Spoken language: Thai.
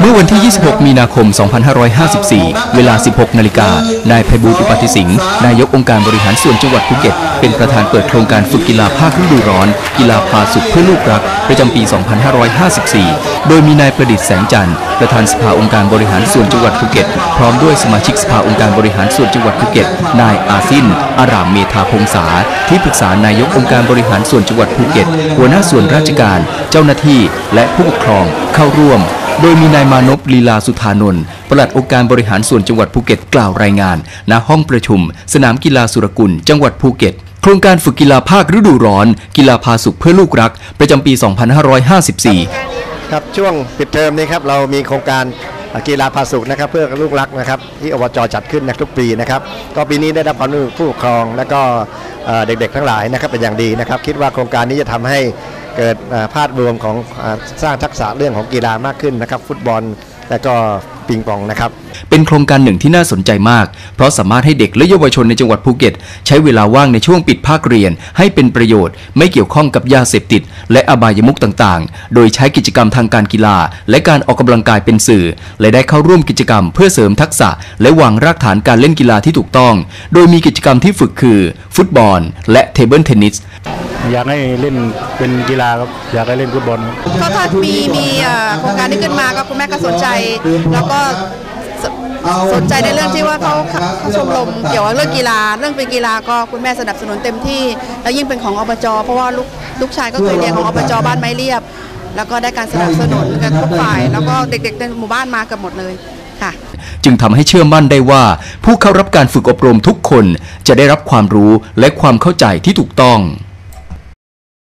เมื่อวันที่ 26 มีนาคม 2554 เวลา 16 นาฬิกา นายไพบูลอุปติสิงห์ นายกองค์การบริหารส่วนจังหวัดภูเก็ต เป็นประธานเปิดโครงการฝึกกีฬาภาคฤดูร้อน กีฬาพาสุขเพื่อลูกรัก ประจำปี 2554 โดยมีนายประดิษฐ์แสงจันทร์ ประธานสภาองค์การบริหารส่วนจังหวัดภูเก็ต พร้อมด้วยสมาชิกสภาองค์การบริหารส่วนจังหวัดภูเก็ต นายอาซิน อารามเมธาพงษา ที่ปรึกษานายกองค์การบริหารส่วนจังหวัดภูเก็ต หัวหน้าส่วนราชการ เจ้าหน้าที่ และผู้ปกครอง เข้าร่วม โดยมีนายมานพลีลาสุธานนท์ปลัดองค์การบริหารส่วนจังหวัดภูเก็ตกล่าวรายงาน ณห้องประชุม สนามกีฬาสุรกุล จังหวัดภูเก็ตโครงการฝึกกีฬาภาคฤดูร้อน กีฬาพาสุขเพื่อลูกรัก ประจำปี 2554 ครับช่วงปิดเทอมนี้ครับเรามีโครงการกีฬาพาสุขนะครับเพื่อลูกรักนะครับที่อบจจัดขึ้นทุกปีนะครับก็ปีนี้ได้รับความร่วมมือผู้ปกครองและก็เอ่อเด็กๆทั้งหลายนะครับเป็นอย่างดีนะครับ คิดว่าโครงการนี้จะทำให้ เกิดภาพรวมของอสร้างทักษะเรื่องของกีฬามากขึ้นนะครับ ฟุตบอลและก็ปิงปองนะครับ เป็นโครงการหนึ่งที่น่าสนใจมาก เพราะสามารถให้เด็กและเยาวชนในจังหวัดภูเก็ต ใช้เวลาว่างในช่วงปิดภาคเรียน ให้เป็นประโยชน์ ไม่เกี่ยวข้องกับยาเสพติด และอบายมุขต่างๆ โดยใช้กิจกรรมทางการกีฬา และการออกกำลังกายเป็นสื่อ และได้เข้าร่วมกิจกรรมเพื่อเสริมทักษะ และวางรากฐานการเล่นกีฬาที่ถูกต้อง โดยมีกิจกรรมที่ฝึกคือ ฟุตบอล และเทเบิลเทนนิส อยากให้เล่นเป็นกีฬาครับอยากให้เล่นฟุตบอลครับก็ถ้ามีมีเอ่อโครงการนี้ขึ้นมาก็คุณแม่ก็สนใจ แล้วก็สสนใจในเรื่องที่ว่าเขาเขาเขาชมรมเกี่ยวกับเรื่องกีฬาเรื่องเป็นกีฬาก็คุณแม่สนับสนุนเต็มที่ แล้วยิ่งเป็นของอบจเพราะว่าลูกลูกชายก็เคยเรียนของอบจบ้านไม้เรียบ แล้วก็ได้การสนับสนุนกันทุกฝ่าย แล้วก็เด็กๆในหมู่บ้านมาเกับหมดเลยค่ะจึงทำให้เชื่อมั่นได้ว่า ผู้เข้ารับการฝึกอบรมทุกคนจะได้รับความรู้และความเข้าใจที่ถูกต้อง